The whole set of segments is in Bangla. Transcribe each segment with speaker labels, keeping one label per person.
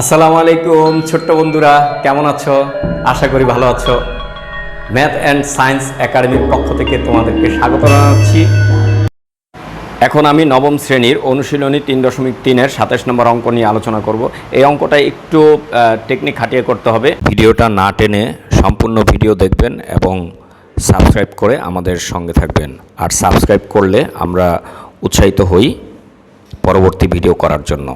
Speaker 1: আসসালামু আলাইকুম, ছোট্ট বন্ধুরা, কেমন আছো? আশা করি ভালো আছো। ম্যাথ অ্যান্ড সায়েন্স একাডেমির পক্ষ থেকে তোমাদেরকে স্বাগত জানাচ্ছি। এখন আমি নবম শ্রেণির অনুশীলনী তিন দশমিক তিনের সাতাশ নম্বর অঙ্ক নিয়ে আলোচনা করব। এই অঙ্কটা একটু টেকনিক খাটিয়ে করতে হবে। ভিডিওটা না টেনে সম্পূর্ণ ভিডিও দেখবেন এবং সাবস্ক্রাইব করে আমাদের সঙ্গে থাকবেন। আর সাবস্ক্রাইব করলে আমরা উৎসাহিত হই পরবর্তী ভিডিও করার জন্য।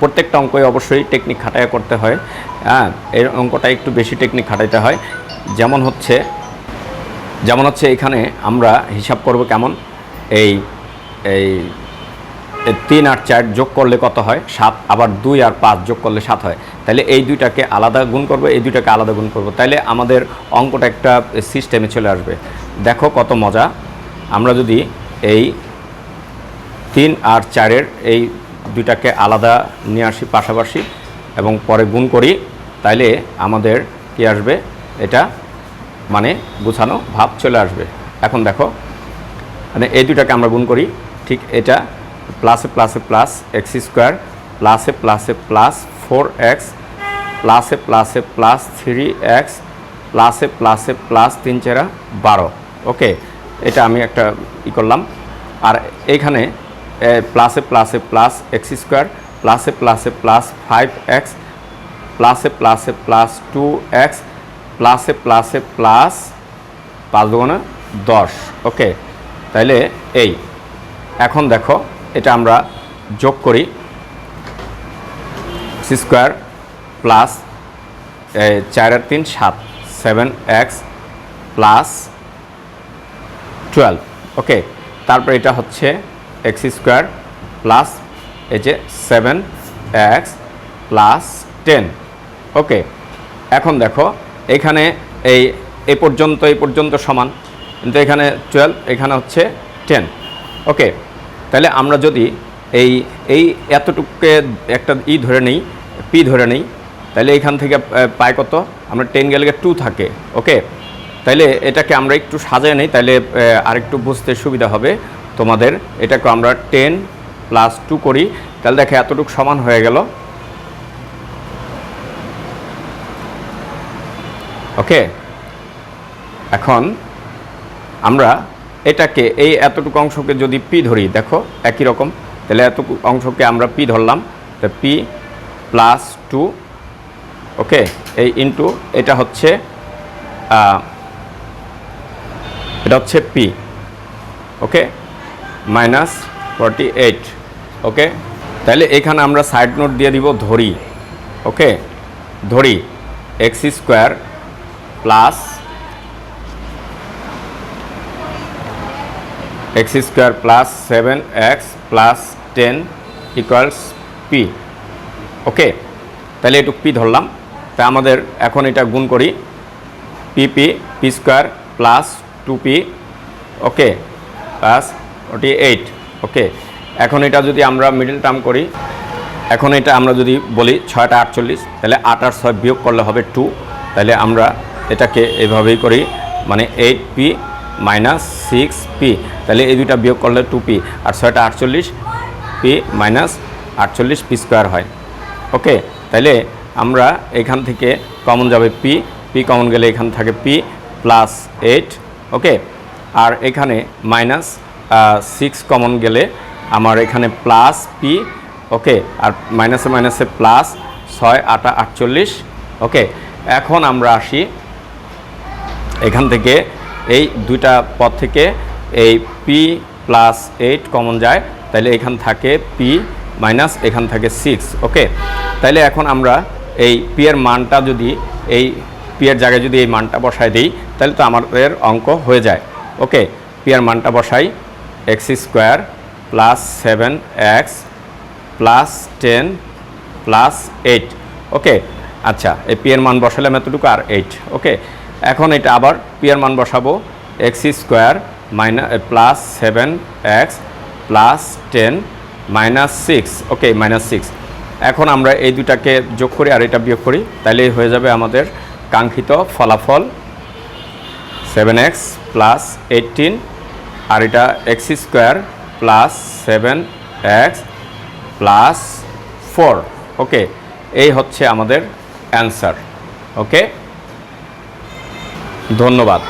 Speaker 1: প্রত্যেকটা অঙ্কই অবশ্যই টেকনিক খাটাইয়া করতে হয়। হ্যাঁ এই অঙ্কটা একটু বেশি টেকনিক খাটাইতে হয়। যেমন হচ্ছে যেমন হচ্ছে এখানে আমরা হিসাব করব কেমন? এই এই এই তিন আর চার যোগ করলে কত হয়? সাত, আবার দুই আর পাঁচ যোগ করলে সাত হয়। তাহলে এই দুইটাকে আলাদা গুণ করব, এই দুইটাকে আলাদা গুণ করব। তাহলে আমাদের অঙ্কটা একটা সিস্টেমে চলে আসবে। দেখো কত মজা। আমরা যদি এই তিন আর চারের এই দুইটাকে আলাদা নিয়ে আসি পাশাপাশি এবং পরে গুণ করি, তাইলে আমাদের কি আসবে? এটা মানে গুছানো ভাব চলে আসবে। এখন দেখো মানে এই দুটাকে আমরা গুণ করি, ঠিক এটা প্লাসে প্লাসে প্লাস এক্স স্কোয়ার প্লাসে প্লাসে প্লাস ফোর এক্স প্লাসে প্লাসে প্লাস থ্রি এক্স প্লাসে প্লাসে প্লাস তিন চেরা বারো। ওকে এটা আমি একটা ই করলাম। আর এইখানে প্লাসে প্লাসে প্লাস এক্স স্কোয়ার প্লাসে প্লাসে প্লাস ফাইভ এক্স প্লাসে প্লাসে প্লাস টু এক্স প্লাসে প্লাসে প্লাস পাঁচ দুগুণে দশ। ওকে তাইলে এই, এখন দেখো, এটা আমরা যোগ করি সি স্কোয়ার প্লাস চার আর তিন সাত seven x plus twelve okay তারপর এটা হচ্ছে এক্স স্কোয়ার প্লাস এই যে seven x plus ten. Okay, এখন দেখো, এখানে এই, এ পর্যন্ত, এই পর্যন্ত সমান, কিন্তু এখানে টুয়েলভ এখানে হচ্ছে টেন ওকে, তাহলে আমরা যদি এই এই এতটুকুকে একটা ই ধরে নিই পি ধরে নিই, তাহলে এখান থেকে পাই কত? আমরা টেন গেলে টু থাকে, ওকে? তাইলে এটাকে আমরা একটু সাজায় নিই, তাহলে আরেকটু বুঝতে সুবিধা হবে। তোমাদের, এটাকে আমরা টেন প্লাস টু করি। তাহলে দেখে এতটুকু সমান হয়ে গেল। ওকে এখন আমরা এটাকে, এই এতটুকু অংশকে যদি পি ধরি, দেখো একই রকম, তাহলে এতটুকু অংশকে আমরা পি ধরলাম। তো পি প্লাস টু ওকে এই ইনটু এটা হচ্ছে এটা হচ্ছে p okay minus forty eight, okay? তাহলে এখানে আমরা সাইড নোট দিয়ে দিব ধরি, ওকে? ধরি, x square plus x square plus seven x plus ten equals p, okay? তাহলে একটু পি ধরলাম। তা আমাদের এখন এটা গুণ করি, p p p square plus two p, okay? Plus forty eight okay এখন এটা যদি আমরা মিডল টার্ম করি, এখন এটা আমরা যদি বলি ছয়টা আটচল্লিশ, তাহলে আট আর ছয় বিয়োগ করলে হবে টু তাহলে আমরা এটাকে এভাবেই করি মানে eight p minus six p তাহলে এই দুইটা বিয়োগ করলে টু পি আর ছয়টা আটচল্লিশ পি মাইনাস আটচল্লিশ পি স্কোয়ার হয় ওকে তাহলে আমরা এখান থেকে কমন যাবে পি পি কমন গেলে এখান থাকে পি প্লাস এইট ওকে আর এখানে মাইনাস সিক্স কমন গেলে আমার এখানে প্লাস পি ওকে আর মাইনাসে মাইনাসে প্লাস ছয়, আটা, আটচল্লিশ ওকে এখন আমরা আসি এখান থেকে এই দুইটা পদ থেকে এই পি প্লাস এইট কমন যায় তাহলে এখান থাকে পি মাইনাস এখান থাকে সিক্স ওকে তাহলে এখন আমরা এই পি এর মানটা যদি এই পি এর জায়গায় যদি এই মানটা বসায় দিই তাহলে তো আমাদের অঙ্ক হয়ে যায় ওকে পি এর মানটা বসাই x square plus seven x plus ten plus eight. Okay আচ্ছা এই পি মান বসালাম এতটুকু আর এইট। ওকে, এখন এটা আবার পি মান বসাবো। X square minus plus seven x plus ten minus six. Okay, minus six. এখন আমরা এই দুটাকে যোগ করি আর এটা বিয়োগ করি। তাহলে হয়ে যাবে আমাদের কাঙ্ক্ষিত ফলাফল সেভেন এক্স প্লাস এইটিন আর এটা x square plus seven x plus four okay এই হচ্ছে আমাদের অ্যান্সার ওকে ধন্যবাদ।